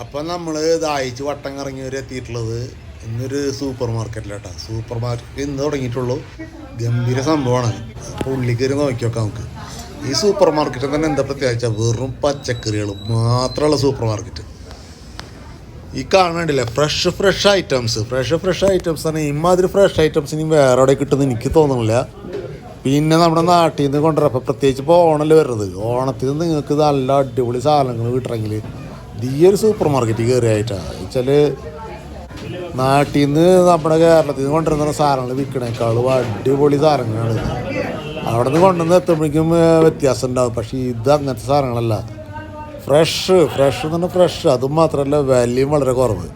അപ്പം നമ്മൾ ദാഹിച്ച് വട്ടം കറങ്ങി വരെ എത്തിയിട്ടുള്ളത് ഇന്നൊരു സൂപ്പർ മാർക്കറ്റിലാട്ടാ. സൂപ്പർ മാർക്കറ്റ് ഇന്ന് തുടങ്ങിയിട്ടുള്ളൂ. ഗംഭീര സംഭവമാണ്. അപ്പോൾ ഉള്ളിൽ നോക്കി നമുക്ക്. ഈ സൂപ്പർ മാർക്കറ്റിൽ തന്നെ എന്താ പ്രത്യേകിച്ച? വെറും പച്ചക്കറികൾ മാത്രമുള്ള സൂപ്പർ മാർക്കറ്റ്. ഈ കാണണ്ടില്ലേ fresh fresh items fresh fresh items ആണ്. ഇമാതിരി ഫ്രഷ് ഐറ്റംസ് ഇനി വേറെ എവിടെ കിട്ടുമെന്ന് എനിക്ക് തോന്നുന്നില്ല പിന്നെ നമ്മുടെ നാട്ടിൽ നിന്ന് കൊണ്ടുവരാം. പ്രത്യേകിച്ച് ഇപ്പോൾ ഓണല്ലേ വരുന്നത്? ഓണത്തിന് നിങ്ങൾക്ക് നല്ല അടിപൊളി സാധനങ്ങൾ കിട്ടണമെങ്കിൽ ഒരു സൂപ്പർ മാർക്കറ്റ് കയറിയായിട്ടാണ് വെച്ചാൽ നാട്ടിൽ നിന്ന് നമ്മുടെ കേരളത്തിൽ നിന്ന് കൊണ്ടുവരുന്ന സാധനങ്ങൾ വിൽക്കണേക്കാളും അടിപൊളി സാധനങ്ങളാണ്. അവിടെ നിന്ന് കൊണ്ടുവന്ന് എത്തുമ്പോഴേക്കും വ്യത്യാസം ഉണ്ടാവും പക്ഷേ ഇത് അങ്ങനത്തെ സാധനങ്ങളല്ല. ഫ്രഷ് ഫ്രഷ് എന്ന് പറഞ്ഞാൽ ഫ്രഷ്. അതും മാത്രമല്ല വിലയും വളരെ കുറവ്.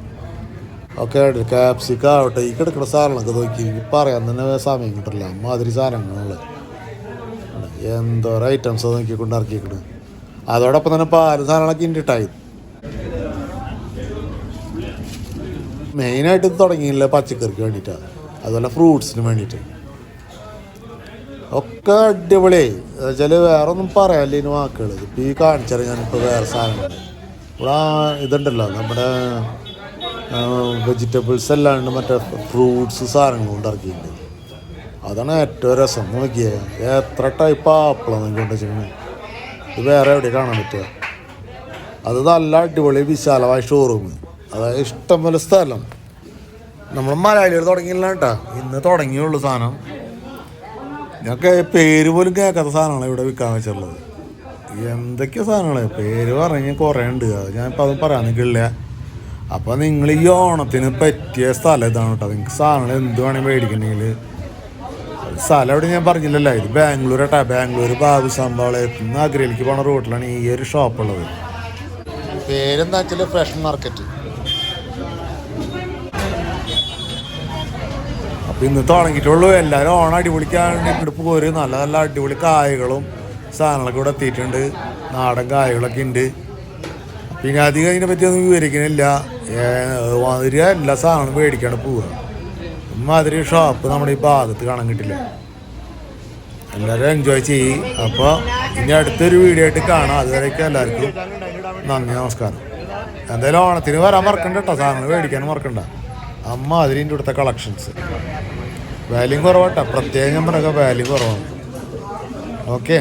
ഒക്കെ ക്യാപ്സിക്ക ആവട്ടെ ഈ കിടക്കുന്ന സാധനങ്ങളൊക്കെ നോക്കി എനിക്ക് പറയാൻ തന്നെ സമയം കിട്ടില്ല. അമ്മാതിരി സാധനങ്ങളുള്ള എന്തോരം ഐറ്റംസ് നോക്കിക്കൊണ്ട് ഇറക്കിയിട്ടുണ്ട് അതോടൊപ്പം തന്നെ പാൽ സാധനങ്ങളൊക്കെ ഇണ്ടിട്ടായി. മെയിനായിട്ട് ഇത് തുടങ്ങിയില്ല പച്ചക്കറിക്ക് വേണ്ടിയിട്ടാണ് അതുപോലെ ഫ്രൂട്ട്സിന് വേണ്ടിയിട്ട്. ഒക്കെ അടിപൊളിയായി വെച്ചാൽ വേറെ ഒന്നും പറയാനില്ല ഇതിന് വാക്കുകൾ ഇപ്പം ഈ കാണിച്ചാൽ ഞാനിപ്പോൾ വേറെ സാധനങ്ങൾ ഇവിടെ ഇതുണ്ടല്ലോ നമ്മുടെ വെജിറ്റബിൾസ് അല്ലാണ്ട് മറ്റേ ഫ്രൂട്ട്സ് സാധനങ്ങൾ ഉണ്ടാക്കിയിട്ടുണ്ട് അതാണ് ഏറ്റവും രസം. നോക്കിയേ എത്ര ടൈപ്പ് ആപ്പിളാണ് നിങ്ങൾക്ക് വെച്ചിട്ടുണ്ടെങ്കിൽ ഇത് വേറെ എവിടെ കാണാൻ പറ്റുക? അത് നല്ല അടിപൊളി വിശാലമായ ഷോറൂം അതായത് ഇഷ്ടംപോലെ സ്ഥലം. നമ്മൾ മലയാളികൾ തുടങ്ങിയില്ല കേട്ടാ. ഇന്ന് തുടങ്ങിയുള്ളൂ സാധനം. ഞങ്ങൾക്ക് പേര് പോലും കേൾക്കാത്ത സാധനങ്ങളാണ് ഇവിടെ വിൽക്കാൻ വെച്ചിട്ടുള്ളത്. എന്തൊക്കെയാ സാധനങ്ങൾ പേര് പറഞ്ഞ് കുറേ ഉണ്ട്. അത് ഞാനിപ്പോൾ അത് പറയാൻ നിൽക്കില്ല അപ്പോൾ നിങ്ങൾ ഈ ഓണത്തിന് പറ്റിയ സ്ഥലം ഇതാണ് കേട്ടോ. നിങ്ങൾക്ക് സാധനങ്ങൾ എന്ത് വേണമെങ്കിൽ മേടിക്കണമെങ്കിൽ സ്ഥലം എവിടെ ഞാൻ പറഞ്ഞില്ലല്ലോ. ഇത് ബാംഗ്ലൂർ കേട്ടാ. ബാംഗ്ലൂർ ബാബു സംഭാളയത്ത് നിന്ന് അഗ്രയിലേക്ക് പോണ റൂട്ടിലാണ് ഈ ഒരു ഷോപ്പ് ഉള്ളത്. പേരെന്താ വെച്ചാൽ ഫ്രഷ് മാർക്കറ്റ്. അപ്പൊ ഇന്ന് തുടങ്ങിയിട്ടുള്ളൂ. എല്ലാവരും ഓണം അടിപൊളിക്കാണ്ട് ഇടുപ്പ് പോര്. നല്ല നല്ല അടിപൊളി കായകളും സാധനങ്ങളൊക്കെ ഇവിടെ എത്തിയിട്ടുണ്ട്. നാടൻ കായകളൊക്കെ ഉണ്ട്. പിന്നെ അധികം അതിനെ പറ്റി ഒന്നും വിവരിക്കണില്ല. മാതിരി എല്ലാ സാധനങ്ങളും മേടിക്കാണ്ട് പോവുക മാതിരി ഷോപ്പ് നമ്മുടെ ഈ ഭാഗത്ത് കാണാൻ കിട്ടില്ല. എല്ലാവരും എൻജോയ് ചെയ്യും. അപ്പോൾ ഇനി അടുത്തൊരു വീഡിയോ ആയിട്ട് കാണാം. അതുവരെയൊക്കെ എല്ലാവർക്കും നന്ദി നമസ്കാരം. എന്തായാലും ഓണത്തിന് വരാൻ മറക്കണ്ട കേട്ടോ സാധനങ്ങൾ മേടിക്കാനും മറക്കണ്ട. അമ്മ അതിന്റെ ഇവിടുത്തെ കളക്ഷൻസ് വാല്യൂ കുറവാട്ടോ. പ്രത്യേകം പറയുക വാല്യൂം കുറവാണ്. ഓക്കെ